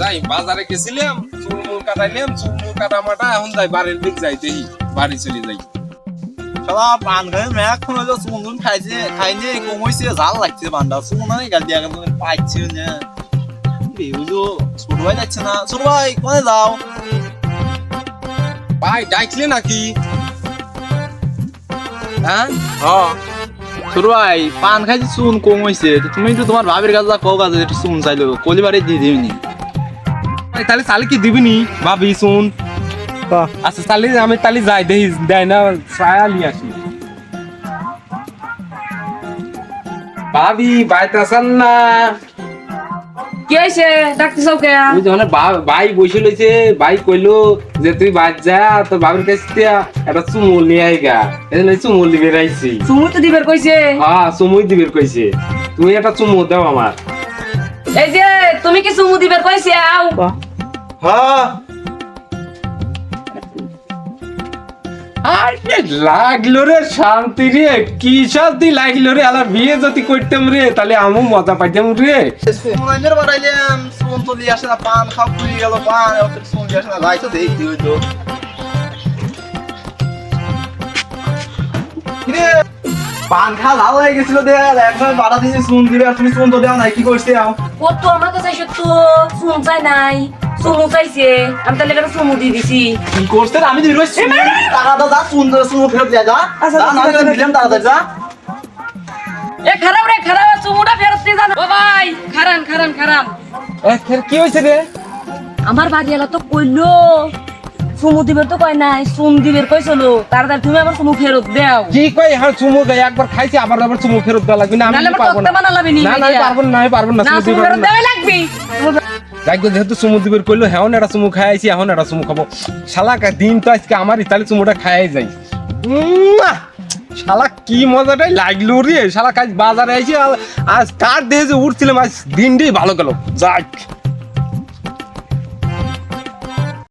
যাই বাজারে গেছিলাম চুল মুল কাটাইলাম চুল মুল কাটা মাটা এখন যাই বাড়ির দিক যাই দেখি বাড়ি চলে যাই। পান খাই কোন হলো সুন্দর খাইছে খাইছে কমইছে জাল লাগছে পানটা সুন্দর গাল দিয়া গেল পাইছে না। বেউজো ছোট ভাই যাচ্ছে না ছোট ভাই কোনে যাও? ভাই ডাকলে নাকি? হ্যাঁ? হ্যাঁ ছোট ভাই পান খাইছে চুন কম হইছে। তুমি তো তোমার ভাবির কাছে যা কও কাছে একটু চুন চাইলো কলিবারে দিয়ে ভাই, তাহলে তাহলে কি দিবিনি ভাবি শুন। আচ্ছা তাহলে আমি তাহলে যাই দেয় না ছায়া নিয়ে আসি। ভাবি বাইতে আসান না। কি হয়েছে? ডাক্তার সব কে? ওই যখন ভাই বসে লইছে ভাই কইলো যে তুই বাদ যা তোর বাবার কাছ একটা চুমুল নিয়ে আইগা। এই জন্য চুমুল দিবে রাইছি। সুমু তো দিবের কইছে? হ্যাঁ চুমুই দিবে কইছে। তুমি একটা চুমু দাও আমার। এই যে তুমি কি সুমু দিবের কইছে? আও হ্যাঁ। আরে লাগল রে শান্তি রে? কি শান্তি লাগল রে? আলা বিয়ে যদি করতাম রে তাহলে আমু মজা পাইতাম রে। সুন্দর বাড়াইলাম সুন তো লিয়ে আসে না পান খাও পুড়ি গেল পান এত লিয়ে আসে না যাইছো দেখি হইতো। পান খা লাল হয়ে গেছিল দে একবার বাড়া দিয়েছে সুন দিবে আর তুমি সুন তো দেও নাই কি করছে ও তো আমার কাছে এসে তো চাই নাই। সুমু চাইছে। আমি তাহলে একটা দিয়ে দিছি। কি করছে। আমি দিবি টাকা দাও যা ফেরত দিয়ে যা। আচ্ছা, যা, না আচ্ছা, দিলে দিলাম তাড়াতাড়ি যা। এ খারাপ রে খারাপ সুমুটা ফেরত দিয়ে জানো ও ভাই খারান খারান খারান। এ, কি হইছে রে? আমার বাড়িওয়ালা তো কইলো সুমু দিবের তো কয় নাই কইছিল তাড়াতাড়ি তুমি আবার ফেরত দাও। কি কই হ্যাঁ চুমু দেয় একবার খাইছি আবার আবার চুমু ফেরত দেওয়া লাগবে না আমি আমার পারব না। নি না পারব না আমি পারব না চুমু ফেরত দেওয়াই লাগবে। যেহেতু চুমু দিবের কইলো হ্যাঁ একটা চুমু খাইছি এখন একটা চুমু খাব। শালা দিন তো আজকে আমারই তাহলে চুমুটা খাই যাই! শালা কি মজাটাই লাগল রে। শালা কাজ বাজারে আইছি আজ কার দিয়ে যে উঠছিলাম আজ দিনটাই ভালো গেল। যাক।